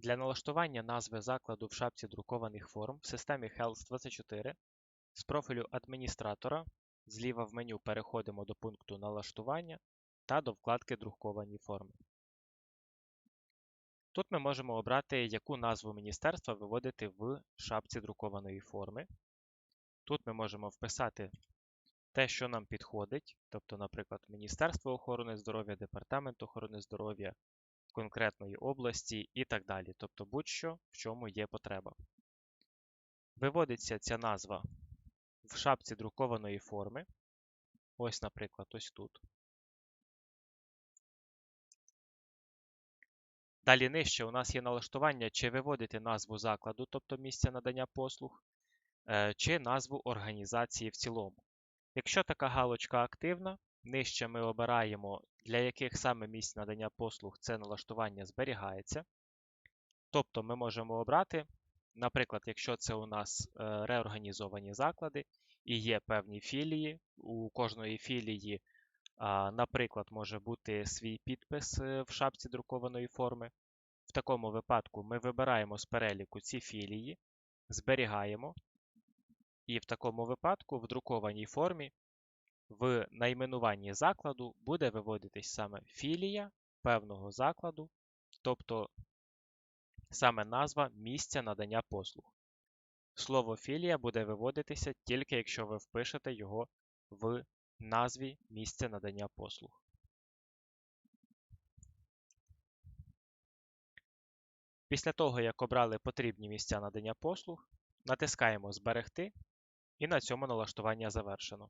Для налаштування назви закладу в шапці друкованих форм в системі Health24 з профілю адміністратора зліва в меню переходимо до пункту Налаштування та до вкладки Друковані форми. Тут ми можемо обрати, яку назву міністерства виводити в шапці друкованої форми. Тут ми можемо вписати те, що нам підходить, тобто, наприклад, Міністерство охорони здоров'я, Департамент охорони здоров'я конкретної області і так далі. Тобто будь-що, в чому є потреба. Виводиться ця назва в шапці друкованої форми. Ось, наприклад, ось тут. Далі нижче у нас є налаштування, чи виводити назву закладу, тобто місця надання послуг, е, чи назву організації в цілому. Якщо така галочка активна, нижче ми обираємо, для яких саме місць надання послуг це налаштування зберігається. Тобто ми можемо обрати, наприклад, якщо це у нас е, реорганізовані заклади і є певні філії, у кожної філії, наприклад, може бути свій підпис е, в шапці друкованої форми. В такому випадку ми вибираємо з переліку ці філії, зберігаємо, і в такому випадку в друкованій формі в найменуванні закладу буде виводитись саме філія певного закладу, тобто саме назва місця надання послуг. Слово філія буде виводитися тільки якщо ви впишете його в назві місця надання послуг. Після того, як обрали потрібні місця надання послуг, натискаємо Зберегти і на цьому налаштування завершено.